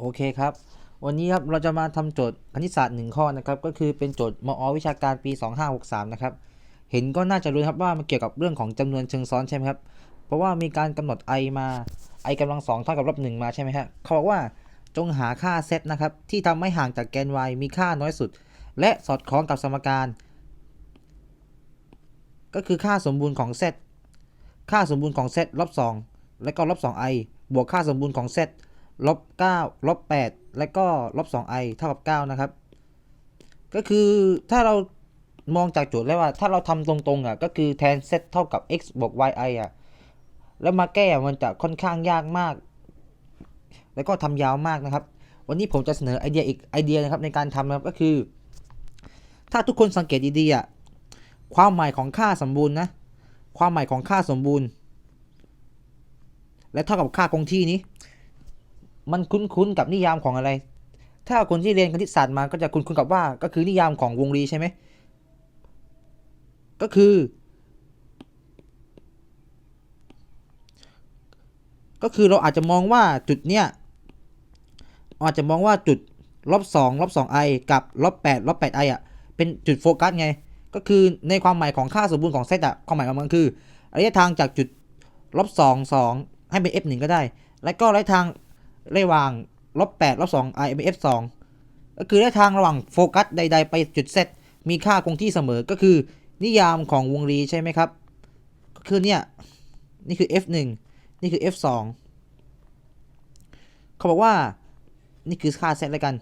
โอเคครับ วันนี้ครับเราจะมาทำโจทย์คณิตศาสตร์หนึ่งข้อนะครับ ก็คือเป็นโจทย์มอวิชาการปี 2563 นะครับ เห็นก็น่าจะรู้ครับว่ามันเกี่ยวกับเรื่องของจำนวนเชิงซ้อนใช่ไหมครับ เพราะว่ามีการกำหนด i มา i กำลังสองเท่ากับลบหนึ่งมาใช่ไหมฮะเขาบอกว่าจงหาค่าเซตนะครับที่ทำให้ห่างจากแกน y มีค่าน้อยสุด และสอดคล้องกับสมการ ก็คือค่าสมบูรณ์ของเซตค่าสมบูรณ์ของเซตลบ2และก็ลบ 2i บวกค่าสมบูรณ์ของเซต ลบ9ลบ8และก็ลบ 2i เท่ากับ 9 นะครับ ก็คือถ้าเรามองจากโจทย์แล้วว่า ถ้าเราทำตรงๆอะก็คือแทนเซตเท่ากับ x บวก yi อะแล้วมาแก้มันจะค่อนข้างยากมาก แล้วก็ทำยาวมากนะครับ วันนี้ผมจะเสนอไอเดียอีกไอเดียนะครับในการทำนะครับก็คือ ถ้าทุกคนสังเกตดีๆอะความหมายของค่าสมบูรณ์นะความหมายของค่าสมบูรณ์ และเท่ากับค่าคงที่นี้ มันคุ้นๆกับนิยามของอะไร ถ้าคนที่เรียนคณิตศาสตร์มาก็จะคุ้นๆกับว่า ก็คือนิยามของวงรีใช่ไหม ก็คือ ก็คือเราอาจจะมองว่าจุดเนี้ยอาจจะมองว่าจุดลบสองลบสองไอกับลบแปดลบแปดไออะเป็นจุดโฟกัสไง ก็คือในความหมายของค่าสมบูรณ์ของเซตอะความหมายของมันคือระยะทางจากจุดลบสองสองให้เป็น f 1ก็ได้ และก็ระยะทาง ระหว่างลบแปดลบสอง i เป็น f 2ก็คือระยะทางระหว่างโฟกัสใด ๆ ไปจุดเซตมีค่าคงที่เสมอก็คือ นิยามของวงรีใช่ไหมครับ ก็คือเนี่ย นี่คือ f 1นี่คือ f 2เขาบอกว่า นี่คือค่าเซตแล้วกัน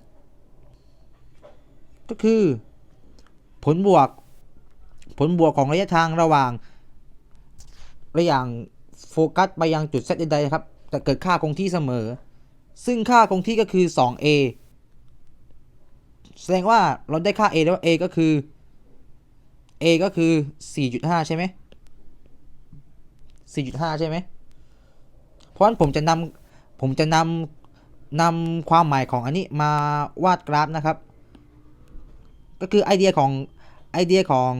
ก็คือ ผลบวก ผลบวกของระยะทางระหว่างระหว่างโฟกัสไปยังจุดเซตใดๆครับ จะเกิดค่าคงที่เสมอ ซึ่งค่าคงที่ก็คือ 2a แสดงว่าเราได้ค่า a แล้ว a ก็คือ a ก็คือ 4.5 ใช่ไหม 4.5 ใช่ไหม เพราะฉะนั้นผมจะนำผมจะนำนำความหมายของอันนี้มาวาดกราฟนะครับ ก็คือไอเดียของไอเดียของ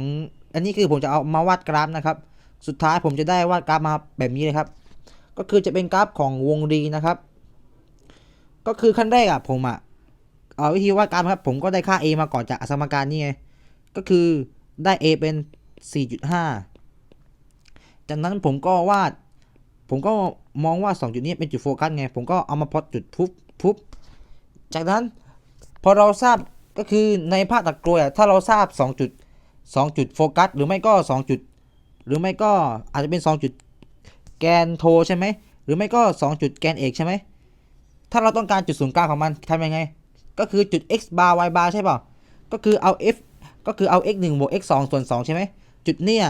อันนี้คือผมจะเอามาวาดกราฟนะครับ สุดท้ายผมจะได้วาดกราฟมาแบบนี้เลยครับ ก็คือจะเป็นกราฟของวงรีนะครับ ก็คือขั้นแรกอะผมอะเอาวิธีวาดกาฟครับผมก็ได้ค่า a มาก่อนจากสมการนี่ไง ก็คือได้ a เป็น 4.5 จากนั้นผมก็วาด ผมก็มองว่า 2 จุดนี้เป็นจุดโฟกัสไง ผมก็เอามาพอตจุดพุบพุบจากนั้นพอเราทราบก็คือในภาคตัดกลวยอะถ้าเราทราบ 2 จุด 2 จุดโฟกัส หรือไม่ก็ 2 จุด หรือไม่ก็อาจจะเป็น 2 จุดแกนโทใช่ไหม หรือไม่ก็ 2 จุดแกนเอกใช่ไหม ถ้าเราต้องการจุดศูนย์กลางของมันทำยังไง ก็คือจุด x bar y bar ใช่ป่าก็คือเอา f ก็คือเอา x 1บวก x 2ส่วน2ใช่ไหมจุดเนี้ย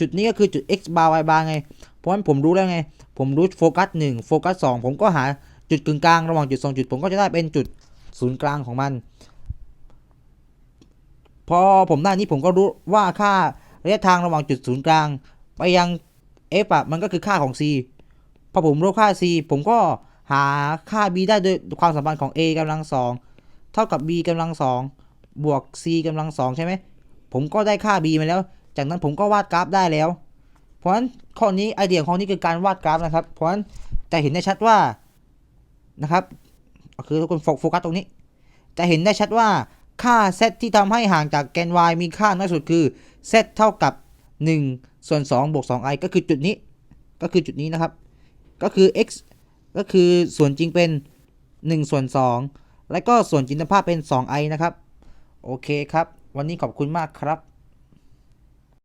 จุดนี้ก็คือจุด x bar y bar ไง เพราะฉะนั้นผมรู้แล้วไง ผมรู้โฟกัส1โฟกัส2ผมก็หาจุดกึ่งกลางระหว่างจุด 2 จุด ผมก็จะได้เป็นจุดศูนย์กลางของมัน พอผมได้นี้ผมก็รู้ว่าค่าระยะทางระหว่างจุดศูนย์กลาง ไปยัง f อะมันก็คือค่าของ c พอผมรู้ค่า c ผมก็หาค่า b ได้โดยความสัมพันธ์ของ a กำลังสองเท่ากับ b กำลังสองบวก c กำลังสองใช่ไหมผมก็ได้ค่า b มาแล้ว จากนั้นผมก็วาดกราฟได้แล้ว เพราะฉะนั้นข้อนี้ไอเดียของข้อนี้คือการวาดกราฟนะครับ เพราะฉะนั้นจะเห็นได้ชัดว่านะครับคือทุกคนโฟกัสตรงนี้ จะเห็นได้ชัดว่าค่าเซตที่ทำให้ห่างจากแกน y มีค่าน้อยสุดคือเซตเท่ากับ 1 ส่วน2บวก 2i ก็คือจุดนี้ ก็คือจุดนี้นะครับ ก็คือ x ก็คือส่วนจริงเป็น 1 ส่วน 2 และก็ส่วนจินตภาพเป็น 2i นะครับ โอเคครับ วันนี้ขอบคุณมากครับ